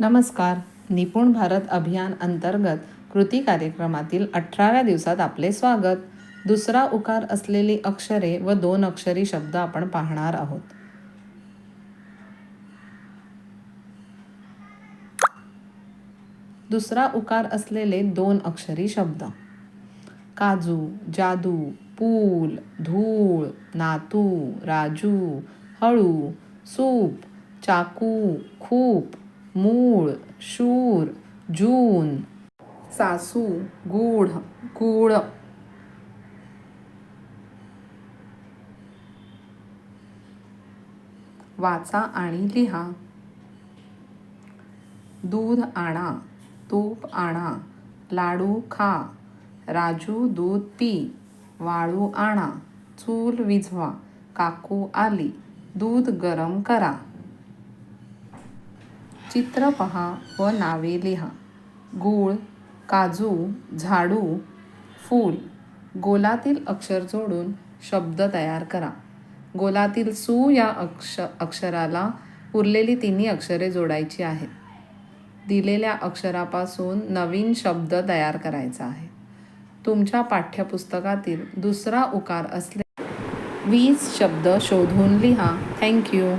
नमस्कार. निपुण भारत अभियान अंतर्गत कृती कार्यक्रमातील अठराव्या दिवसात आपले स्वागत. दुसरा उकार असलेली अक्षरे व दोन अक्षरी शब्द आपण पाहणार आहोत. दुसरा उकार असलेले दोन अक्षरी शब्द. काजू जादू पूल धूळ नातू राजू हळू सूप चाकू खूप मूळ शूर जून. सासू गूढ गूळ वाचा आणि लिहा. दूध आणा तूप आणा लाडू खा. राजू दूध पी वाळू आणा. चूल विझवा काकू आली. दूध गरम करा. चित्र पहा व नावे लिहा. गूळ काजू झाडू फूल. गोलातील अक्षर जोडून शब्द तयार करा. गोलातील सू या अक्ष अक्षराला उरलेली तिन्ही अक्षरे जोडायची आहेत. दिलेल्या अक्षरापासून नवीन शब्द तयार करायचा आहे. तुमच्या पाठ्यपुस्तकातील दुसरा उकार असले वीस शब्द शोधून लिहा. थँक्यू